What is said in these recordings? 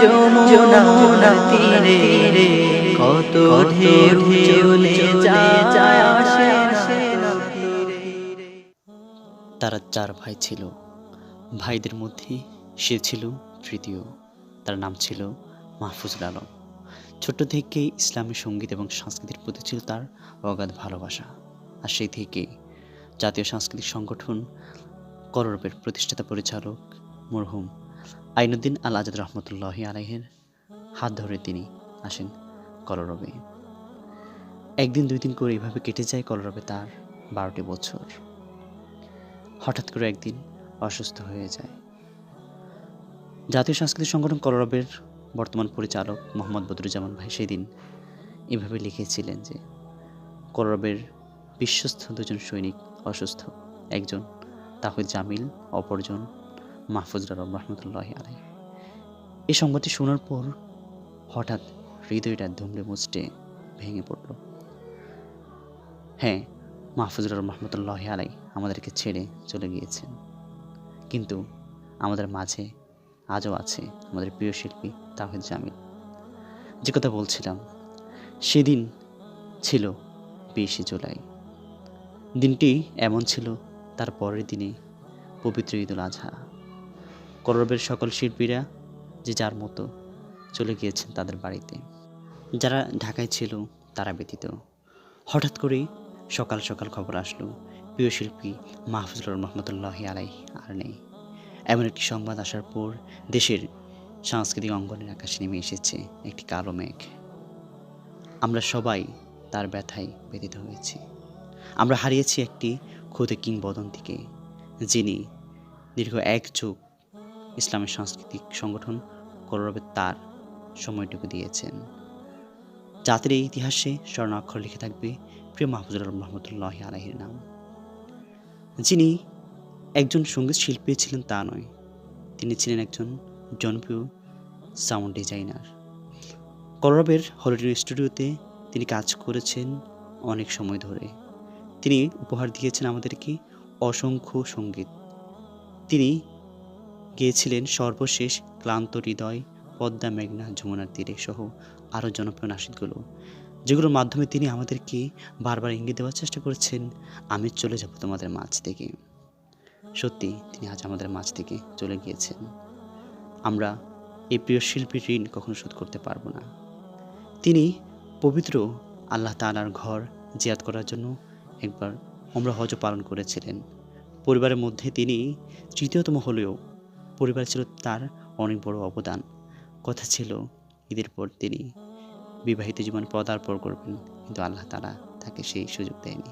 যমুনা তীরে কত ঢেউ চলে যায় আসে তারা। চার ভাই ছিল। ভাইদের মধ্যে সে ছিল তৃতীয়। তার নাম ছিল মাহফুজুল আলম ছোট থেকেই ইসলামী সংগীত এবং সংস্কৃতির প্রতি ছিল তার অগাধ ভালোবাসা। আর সেই থেকে জাতীয় সাংস্কৃতিক সংগঠন করবের প্রতিষ্ঠাতা পরিচালক মরহুম আইনুদ্দিন আল আজাদ রহমতুল্লাহ আলাইহের হাত ধরে তিনি আসেন কলরবে। একদিন দুই দিন করে এইভাবে কেটে যায় কলরবে তার বারোটি বছর। হঠাৎ করে একদিন অসুস্থ হয়ে যায়। জাতীয় সাংস্কৃতিক সংগঠন কলরবের বর্তমান পরিচালক মোহাম্মদ বদরুজ্জামান ভাই সেদিন এভাবে লিখেছিলেন যে, কলরবের বিশ্বস্ত দুজন সৈনিক অসুস্থ, একজন তাহিদ জামিল, অপরজন মাহফুজুর আলম রহমতুল্লাহ আলাই এই সংবাদটি শোনার পর হঠাৎ হৃদয়টা ধুমড়ে মুচড়ে ভেঙে পড়ল। হ্যাঁ মাহফুজুর রহমান রহমতুল্লাহ আলাই আমাদেরকে ছেড়ে চলে গিয়েছেন। কিন্তু আমাদের মাঝে আজও আছে আমাদের প্রিয় শিল্পী তাহিদ জামিল। যে কথা বলছিলাম, সেদিন ছিল বিশে জুলাই। দিনটি এমন ছিল তার পরের দিনে পবিত্র ঈদুল আজহা। করবের সকল শিল্পীরা যে যার মতো চলে গিয়েছেন তাদের বাড়িতে। যারা ঢাকায় ছিল, তারা ব্যতীত। হঠাৎ করেই সকাল সকাল খবর আসলো, প্রিয় শিল্পী মাহফুজুর রহমতুল্লাহ আলাই আর নেই। এমন একটি সংবাদ আসার পর দেশের সাংস্কৃতিক অঙ্গনের আকাশে নেমে এসেছে একটি কালো মেঘ। আমরা সবাই তার ব্যথায় ব্যতীত হয়েছি। আমরা হারিয়েছি একটি ক্ষুদে কিংবদন্তিকে, যিনি দীর্ঘ এক যুগ ইসলামের সাংস্কৃতিক সংগঠন কলরবে তার সময়টুকু দিয়েছেন। জাতির এই ইতিহাসে স্বর্ণাক্ষর লিখে থাকবে প্রিয় মাহফুজুর রহমতুল্লাহ আলাহির নাম। যিনি একজন সংগীত শিল্পী ছিলেন তা নয়, তিনি ছিলেন একজন জনপ্রিয় সাউন্ড ডিজাইনার। কলরবের হলিডে স্টুডিওতে তিনি কাজ করেছেন অনেক সময় ধরে। তিনি উপহার দিয়েছেন আমাদেরকে অসংখ্য সংগীত। তিনি গিয়েছিলেন সর্বশেষ ক্লান্ত হৃদয়, পদ্মা, মেঘনা, যমুনার তীরে সহ আরও জনপ্রিয় নাসিদগুলো যেগুলোর মাধ্যমে তিনি আমাদেরকে বারবার ইঙ্গিত দেওয়ার চেষ্টা করেছেন, আমি চলে যাব তোমাদের মাঝ থেকে। সত্যি, তিনি আজ আমাদের মাঝ থেকে চলে গিয়েছেন। আমরা এই প্রিয় শিল্পীর ঋণ কখনো শোধ করতে পারব না। তিনি পবিত্র আল্লাহ তালার ঘর জিয়াদ করার জন্য একবার আমরা হজ পালন করেছিলেন। পরিবারের মধ্যে তিনি তৃতীয়তম হলেও পরিবার ছিল তার অনেক বড় অবদান। কথা ছিল, ঈদের পর তিনি বিবাহিত জীবন পদার্পণ করবেন, কিন্তু আল্লাহ তালা তাকে সেই সুযোগ দেয়নি।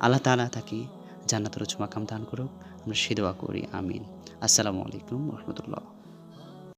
আল্লাহ তালা তাকে জান্নাতুল চুমাকাম দান করুক। আমরা সে দোয়া করি, আমিন। আসসালামু আলাইকুম রহমতুল্লাহ।